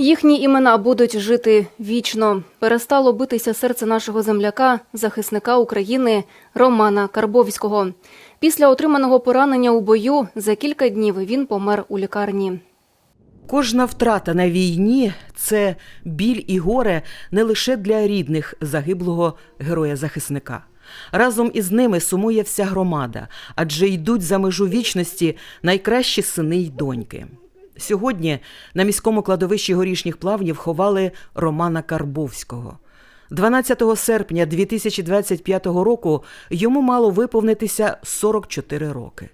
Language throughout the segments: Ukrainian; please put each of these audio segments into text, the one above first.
Їхні імена будуть жити вічно. Перестало битися серце нашого земляка, захисника України Романа Карбовського. Після отриманого поранення у бою за кілька днів він помер у лікарні. Кожна втрата на війні це біль і горе не лише для рідних загиблого героя-захисника. Разом із ними сумує вся громада, адже йдуть за межу вічності найкращі сини й доньки. Сьогодні на міському кладовищі горішніх плавнів ховали Романа Карбовського. 12 серпня 2025 року йому мало виповнитися 44 роки.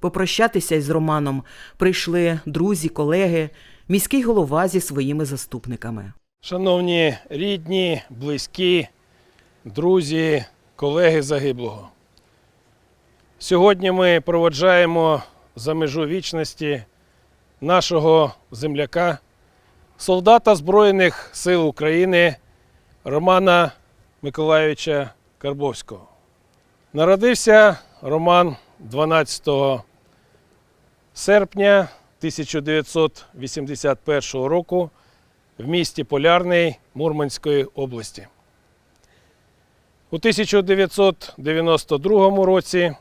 Попрощатися із Романом прийшли друзі, колеги, міський голова зі своїми заступниками. Шановні рідні, близькі, друзі, колеги загиблого. Сьогодні ми проводжаємо за межу вічності нашого земляка, солдата Збройних сил України Романа Миколайовича Карбовського. Народився Роман 12 серпня 1981 року в місті Полярний Мурманської області. У 1992 році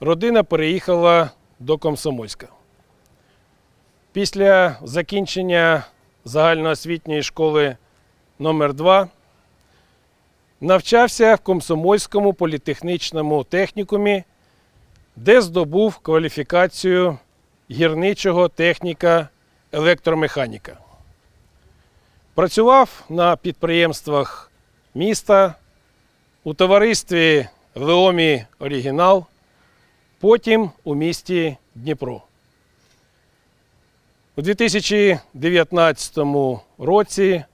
родина переїхала до Комсомольська. Після закінчення загальноосвітньої школи номер 2 навчався в Комсомольському політехнічному технікумі, де здобув кваліфікацію гірничого техніка електромеханіка. Працював на підприємствах міста у товаристві Леомі Оригінал, потім у місті Дніпро. У 2019 році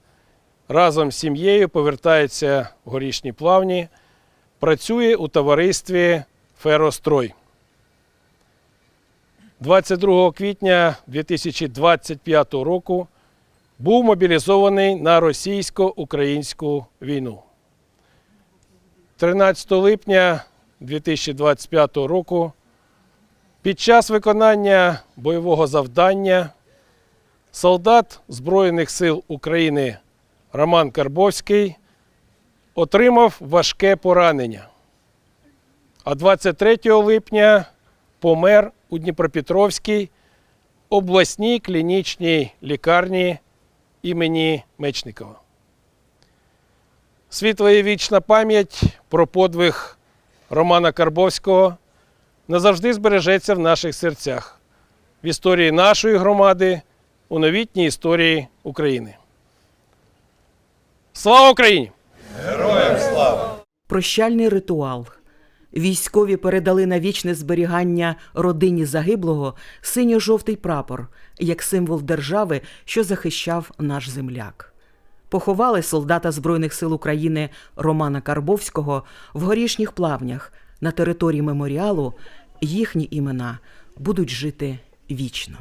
разом з сім'єю повертається в горішні плавні, працює у товаристві Ферострой. 22 квітня 2025 року був мобілізований на російсько-українську війну. 13 липня 2025 року під час виконання бойового завдання солдат Збройних сил України Роман Карбовський отримав важке поранення. А 23 липня помер у Дніпропетровській обласній клінічній лікарні імені Мечникова. Світла і вічна пам'ять про подвиг Романа Карбовського назавжди збережеться в наших серцях, в історії нашої громади, у новітній історії України. Слава Україні! Героям слава! Прощальний ритуал. Військові передали на вічне зберігання родині загиблого синьо-жовтий прапор як символ держави, що захищав наш земляк. Поховали солдата Збройних сил України Романа Карбовського в горішніх плавнях на території меморіалу. Їхні імена будуть жити вічно.